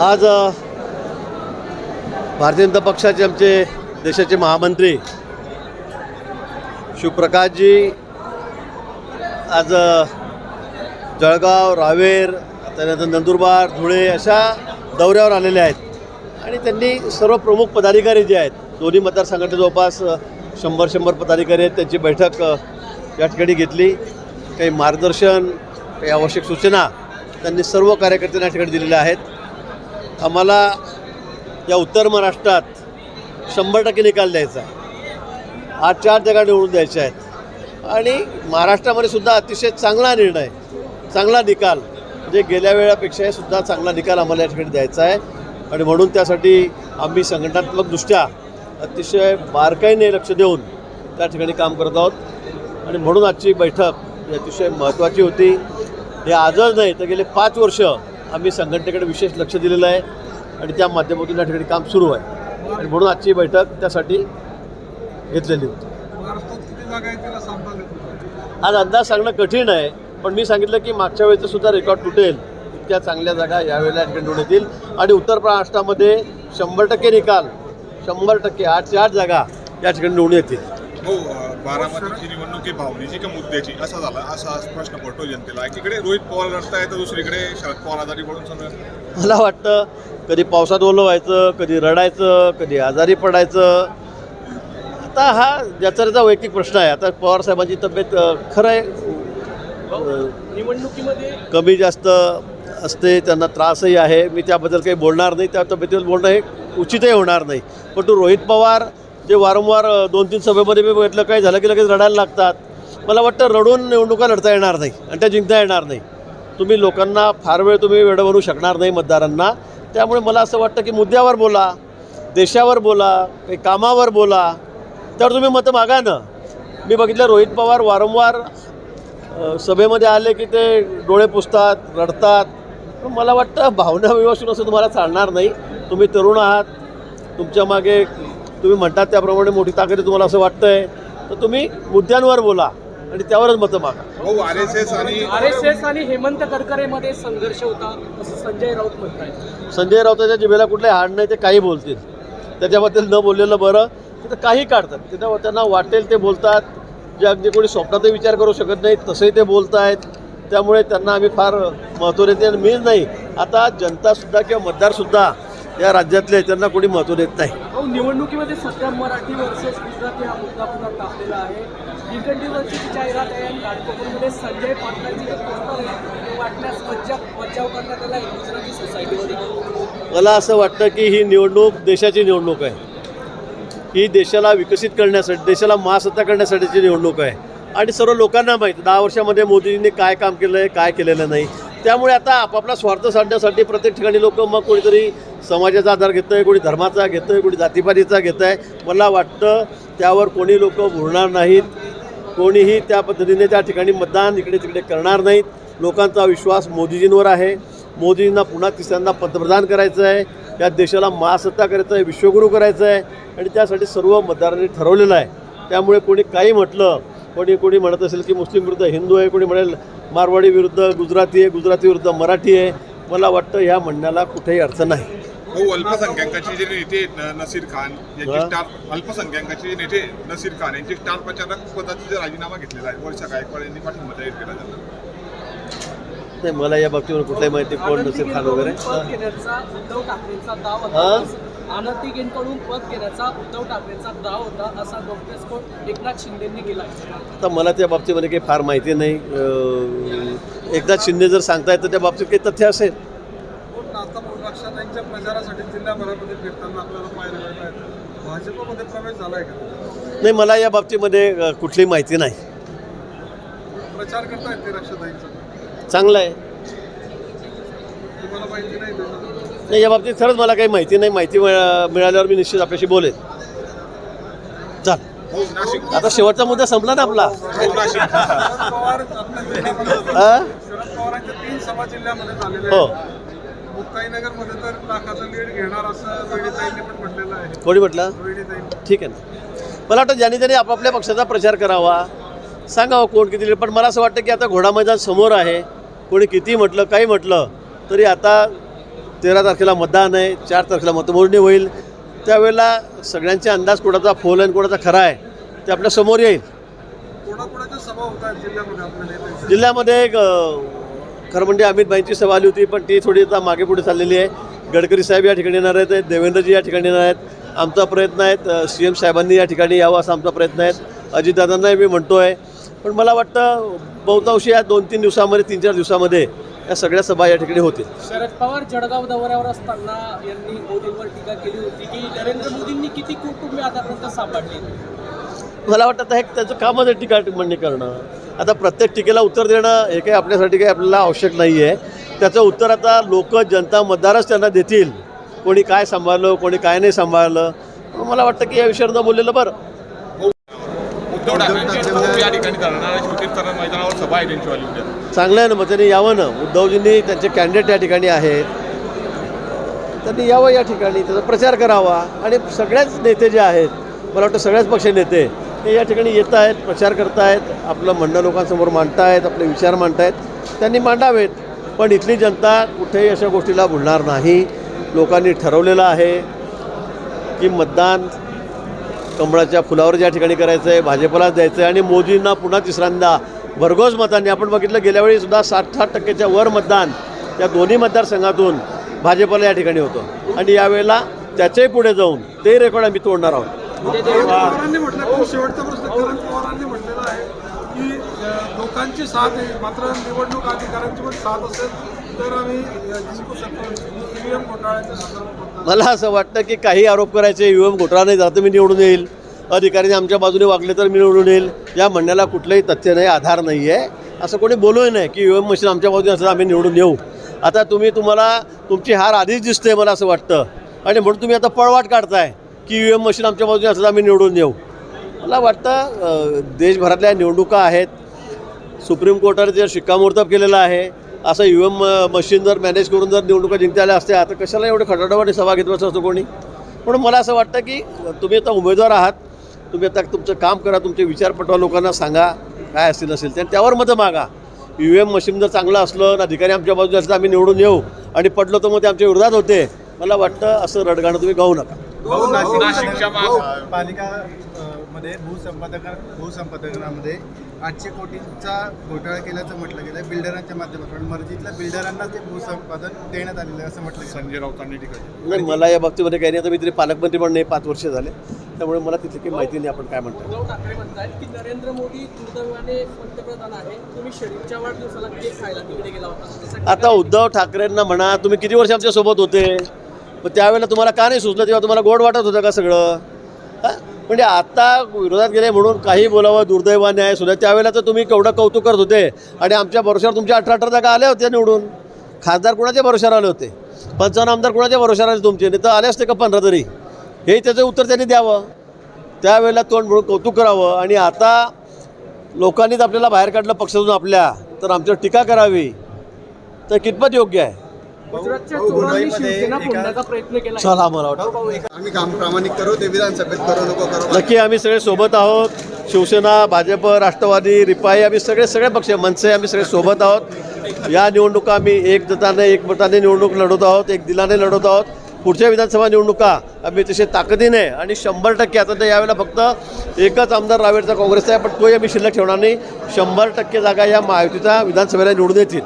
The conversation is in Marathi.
आज भारतीय जनता पक्षाचे आमचे देशाचे महामंत्री शिवप्रकाशजी आज जळगाव रावेर त्यानंतर नंदुरबार धुळे अशा दौऱ्यावर आलेले आहेत. आणि त्यांनी सर्व प्रमुख पदाधिकारी जे आहेत दोन्ही मतदारसंघातले जवळपास शंभर शंभर पदाधिकारी आहेत. त्यांची बैठक या ठिकाणी घेतली. काही मार्गदर्शन काही आवश्यक सूचना त्यांनी सर्व कार्यकर्त्यांना या ठिकाणी दिलेल्या आहेत. आम्हाला या उत्तर महाराष्ट्रात शंभर टक्के निकाल द्यायचा आहे. आज चार जागा निवडून द्यायच्या आहेत. आणि महाराष्ट्रामध्ये सुद्धा अतिशय चांगला निर्णय चांगला निकाल म्हणजे गेल्या वेळापेक्षाही सुद्धा चांगला निकाल आम्हाला या ठिकाणी द्यायचा आहे. आणि म्हणून त्यासाठी आम्ही संघटनात्मकदृष्ट्या अतिशय बारकाईने लक्ष देऊन त्या ठिकाणी काम करत आहोत. आणि म्हणून आजची बैठक ही अतिशय महत्त्वाची होती. हे आजच नाही तर गेले पाच वर्ष आम्ही संघटनेकडे विशेष लक्ष दिलेलं आहे आणि त्या माध्यमातून या ठिकाणी काम सुरू आहे. आणि म्हणून आजची बैठक त्यासाठी घेतलेली होती. आज अंदाज सांगणं कठीण आहे पण मी सांगितलं की मागच्या वेळेचं सुद्धा रेकॉर्ड तुटेल. इतक्या चांगल्या जागा यावेळेला या ठिकाणी निवडून येतील. आणि उत्तर महाराष्ट्रामध्ये शंभर टक्के निकाल शंभर टक्के आठशे आठ जागा या ठिकाणी निवडून येतील. हो बारामतीची निवडणूक ही भावनेची का मुद्द्याची? असा झाला असा प्रश्न पडतो जनतेला. एकीकडे रोहित पवार लढताय तर दुसरीकडे शरद पवार आजारी पडून समजा मला वाटतं कधी पावसात ओलं व्हायचं कधी रडायचं कधी आजारी पडायचं. आता हा ज्याचा त्याचा वैयक्तिक प्रश्न आहे. आता पवारसाहेबांची तब्येत अ, खरं आहे. निवडणुकीमध्ये कमी जास्त असते त्यांना त्रासही आहे. मी त्याबद्दल काही बोलणार नाही. त्या तब्येतीवर बोलणं हे उचितही होणार नाही. पण तो रोहित पवार ते वारंवार दोन तीन सभेमध्ये मी बघितलं काही झालं की लगेच रडायला लागतात. मला वाटतं रडून निवडणुका लढता येणार नाही आणि त्या जिंकता येणार नाही. तुम्ही लोकांना फार वेळ तुम्ही वेळ बनवू शकणार नाही मतदारांना. त्यामुळे मला असं वाटतं की मुद्द्यावर बोला देशावर बोला काही कामावर बोला. त्यावर तुम्ही मतं मागा ना. मी बघितलं रोहित पवार वारंवार सभेमध्ये आले की ते डोळे पुसतात रडतात. पण मला वाटतं भावना विवसून असं तुम्हाला चालणार नाही. तुम्ही तरुण आहात. तुमच्या मागे तुम्ही म्हणतात त्याप्रमाणे मोठी ताकद आहे तुम्हाला असं वाटतंय. तर तुम्ही मुद्द्यांवर बोला आणि त्यावरच मतं मागा. हो आर एस एस आणि आर एस एस आणि हेमंत संघर्ष होता असं संजय राऊत म्हणतायत. संजय राऊताच्या जिभेला कुठले हाड नाही ते काही बोलतील. त्याच्याबद्दल न बोललेलं बरं. ते तर काही काढतात. ते तर त्यांना वाटेल ते बोलतात. जे अगदी कोणी स्वप्नातही विचार करू शकत नाही तसंही ते बोलत आहेत त्यामुळे त्यांना आम्ही फार महत्त्व देते आणि मीच नाही. आता जनतासुद्धा किंवा मतदारसुद्धा या राज्यातले त्यांना कोणी महत्त्व देत नाही. निवडणुकीमध्ये सध्या मराठी वर्सेस गुजराती हा मुद्दा पुन्हा तापलेला आहे. निकंडीवरची जाहिरात आहे आणि घाटकोपरमध्ये संजय पाटलांची जे पोस्टर आहे वाटण्यास बचाव बचाव करण्यात आला आहे गुजराती सोसायटीमध्ये मला असं वाटतं की ही निवडणूक देशाची निवडणूक आहे. ही देशाला विकसित करण्यासाठी देशाला महासत्ता करण्यासाठीची निवडणूक आहे. आणि सर्व लोकांना माहीत दहा वर्षामध्ये मोदीजींनी काय काम केलं आहे काय केलेलं नाही. त्यामुळे आता आपापला स्वार्थ साधण्यासाठी प्रत्येक ठिकाणी लोक मग कोणीतरी समाजाचा आधार घेतं आहे कोणी धर्माचा घेतं आहे कोणी जातीपातीचा घेतं आहे मला वाटतं त्यावर कोणी लोक बोलणार नाहीत. कोणीही त्या पद्धतीने त्या ठिकाणी मतदान इकडे तिकडे करणार नाहीत. लोकांचा विश्वास मोदीजींवर आहे. मोदीजींना पुन्हा तिसऱ्यांदा पंतप्रधान करायचं आहे. या देशाला महासत्ता करायचं आहे विश्वगुरू करायचं आहे. आणि त्यासाठी सर्व मतदारांनी ठरवलेलं आहे. त्यामुळे कोणी काही म्हटलं कोणी कोणी म्हणत असेल की मुस्लिम विरुद्ध हिंदू आहे कोणी म्हणेल मारवाडी विरुद्ध गुजराती आहे गुजराती विरुद्ध मराठी आहे मला वाटतं ह्या म्हणण्याला कुठेही अर्थ नाही हो अल्पसंख्याकाचे जे नेते नसीर खान यांची. स्टार अल्पसंख्याकाचे जे नेते नसीर खान यांची स्टार प्रचारक पदाचा जे राजीनामा घेतलेला आहे वर्षा गायकवाड यांनी पाठिंबा जाहीर केला त्यांना नाही मला या बाबतीवर कुठल्याही माहिती कोण नसेल खान वगैरे हा? आनंदीगेंकडून पद घेण्याचा उद्धव ठाकरेंचा दाव होता असा गौप्यस्फोट एकनाथ शिंदेंनी केला आता मला त्या बाबतीमध्ये काही फार माहिती नाही. एकनाथ शिंदे जर सांगतायत तर त्या बाबतीत काही तथ्य असेल. आता प्रचारासाठी जिल्हाभरामध्ये फिरताना आपल्याला पाहायला मिळत आहे भाजपमध्ये प्रवेश झालाय का? नाही मला या बाबतीमध्ये कुठली माहिती नाही. प्रचार करतायत ते रक्षाताईंचा. चांगलं आहे. तुम्हाला माहिती नाही त्याचं? नाही या बाबतीत खरंच मला काही माहिती नाही. माहिती मिळा- मिळाल्यावर मी निश्चित आपल्याशी बोलेन. चाल. आता शेवटचा मुद्दा संपला ना आपला. हो? कोणी म्हटलं? ठीक आहे ना. मला वाटतं ज्यांनी त्यांनी आपापल्या पक्षाचा प्रचार करावा सांगावं कोण किती पण मला असं वाटतं की आता घोडा मैदान समोर आहे. कोणी किती म्हटलं काही म्हटलं तरी आता तेरा तारखेला मतदान आहे चार तारखेला मतमोजणी होईल. त्यावेळेला सगळ्यांचे अंदाज कोणाचा फोल आणि कोणाचा खरा आहे ते आपल्यासमोर येईल. कोणाकोणाच्या सभा होत आहेत जिल्ह्यामध्ये एक खरं म्हणजे अमित भाईंची सभा आली होती पण ती थोडी आता मागे पुढे चाललेली आहे. गडकरी साहेब या ठिकाणी येणार आहेत देवेंद्रजी या ठिकाणी येणार आहेत. आमचा प्रयत्न आहे सी एम साहेबांनी या ठिकाणी यावं असा आमचा प्रयत्न आहे. अजितदादांनाही मी म्हणतो आहे पण मला वाटतं बहुतांशी या दोन तीन दिवसामध्ये तीन चार दिवसामध्ये या सगळ्या सभा या ठिकाणी होतील. शरद पवार जळगाव दौऱ्यावर असताना यांनी मोदींवर टीका केली होती की नरेंद्र मोदींनी किती कुटुंबे आतापर्यंत सांभाळली? मला वाटतं आता हे त्याचं कामच आहे टीका टिप्पणी करणं. आता प्रत्येक टीकेला उत्तर देणं हे काही आपल्यासाठी काही आपल्याला आवश्यक नाही आहे त्याचं उत्तर आता लोक जनता मतदारच त्यांना देतील. कोणी काय सांभाळलं कोणी काय नाही सांभाळलं. मला वाटतं की या विषयावर बोललेलं बरं. उद्धव ठाकरेंची खूप या ठिकाणी चालणार आहे शिवतीर्थर मैदानावर सभा आहे त्यांची वाली उद्या. चांगलं आहे ना मग त्यांनी यावं ना. उद्धवजींनी त्यांचे कॅन्डिडेट या ठिकाणी आहेत. त्यांनी यावं या ठिकाणी त्याचा प्रचार करावा. आणि सगळ्याच नेते जे आहेत मला वाटतं सगळ्याच पक्ष नेते हे या ठिकाणी येत आहेत प्रचार करतायत आपलं म्हणणं लोकांसमोर मांडतायत आपले विचार मांडतायत. त्यांनी मांडावेत. पण इथली जनता कुठेही अशा गोष्टीला भुलणार नाही. लोकांनी ठरवलेलं आहे की मतदान कमळाच्या फुलावर ज्या ठिकाणी करायचं आहे भाजपलाच द्यायचं आहे आणि मोदींना पुन्हा तिसऱ्यांदा. भरघोस मतांनी आपण बघितलं गेल्या वेळीसुद्धा साठ साठ टक्क्याच्या वर मतदान या दोन्ही मतदारसंघातून भाजपला या ठिकाणी होतं. आणि यावेळेला त्याच्याही पुढे जाऊन ते रेकॉर्ड आम्ही तोडणार आहोत. म्हणजे शेवटचा प्रश्न शरद पवारांनी म्हटलेला आहे की लोकांची साथ आहे मात्र निवडणूक अधिकाऱ्यांची पण साथ असेल तर आम्ही जिंकू शकतो. ईव्हीएम घोटाळ्याच्या संदर्भात मला असं वाटतं की काही आरोप करायचे यू एम घोटाळा नाही झाला तर मी निवडून येईल अधिकाऱ्यांनी आमच्या बाजूने वागले तर मी निवडून येईल या म्हणण्याला कुठलंही तथ्य नाही आधार नाही आहे. असं कोणी बोलूही नाही की यू एम मशीन आमच्या बाजूने असं आम्ही निवडून येऊ. आता तुम्ही तुम्हाला तुमची हार आधीच दिसते मला असं वाटतं. आणि म्हणून तुम्ही आता पळवाट काढताय की यू एम मशीन आमच्या बाजूने असं आम्ही निवडून येऊ. मला वाटतं देशभरातल्या निवडणुका आहेत. सुप्रीम कोर्टाने जे शिक्कामोर्तब केलेलं आहे असं यू एम मशीन जर मॅनेज करून जर निवडणुका जिंकता आल्या असत्या तर कशाला एवढं खटाटवाने सभा घेत बसत असतं कोणी? म्हणून मला असं वाटतं की तुम्ही आता उमेदवार आहात तुम्ही आता तुमचं काम करा तुमचे विचार पटवा लोकांना सांगा काय असतील नसेल तर त्यावर मतं मागा. यू एम मशीन जर चांगलं असलं आणि अधिकारी आमच्या बाजूने असलं तर आम्ही निवडून येऊ आणि पडलो तर मग ते आमच्या विरोधात होते. मला वाटतं असं रडगाणं तुम्ही गाऊ नका. भाऊ, नाशिकच्या माग पालिका अ, मध्ये भूसंपादक भूसंपादनामध्ये आठशे कोटींचा घोटाळा केल्याचं म्हटलं गेलं बिल्डरांच्या माध्यमातून. मर्जीतल्या बिल्डरांना ते भूसंपादन देण्यात आलेलं आहे असं म्हटलं संजय राऊतांनी. नाही मला या बाबतीमध्ये काही नाही. आता मी तरी पालकमंत्री पण नाही पाच वर्ष झाले. त्यामुळे मला तिथली काही माहिती नाही. आपण काय म्हणतो उद्धव ठाकरे म्हणतात की नरेंद्र मोदी दुर्दैवाने पंतप्रधान आहे. तुम्ही वाढदिवसाला केक खायला तिकडे गेला होता. आता उद्धव ठाकरेंना म्हणा तुम्ही किती वर्ष आमच्यासोबत होते? मग त्यावेळेला तुम्हाला का नाही सुचलं? तेव्हा तुम्हाला गोड वाटत होतं का सगळं? हा? म्हणजे आता विरोधात गेले म्हणून काही बोलावं दुर्दैवाने आहे. सुद्धा त्यावेळेला तर तुम्ही केवढं कौतुक करत होते. आणि आमच्या भरोश्यावर तुमच्या अठरा अठरा जागा आल्या होत्या निवडून. खासदार कुणाच्या भरोश्यावर आले होते? पंचावन्न आमदार कुणाच्या भरोश्यावर आले तुमचे? नाही तर आले असते का पंधरा तरी? हेही त्याचं उत्तर त्यांनी द्यावं. त्यावेळेला तोंड म्हणून कौतुक करावं. आणि आता लोकांनीच आपल्याला बाहेर काढलं पक्षातून आपल्या. तर आमच्यावर टीका करावी. तर कितपत योग्य आहे? चला मला वाटतं. आम्ही काम प्रामाणिक करू ते विधानसभेत करू नको करू. नक्की आम्ही सगळे सोबत आहोत. शिवसेना भाजप राष्ट्रवादी रिपाई आम्ही सगळे सगळे पक्ष मनसे आम्ही सगळे सोबत आहोत. या निवडणुका आम्ही एक जताने एक मताने निवडणूक लढवत आहोत एक दिलाने लढवत आहोत. पुढच्या विधानसभा निवडणुका आम्ही तसे ताकदीने आणि शंभर टक्के आता तर यावेळेला फक्त एकच आमदार रावेरचा काँग्रेसचा आहे पण तोही आम्ही शिल्लक ठेवणार नाही. शंभर टक्के जागा या महायुतीच्या विधानसभेला निवडून येतील.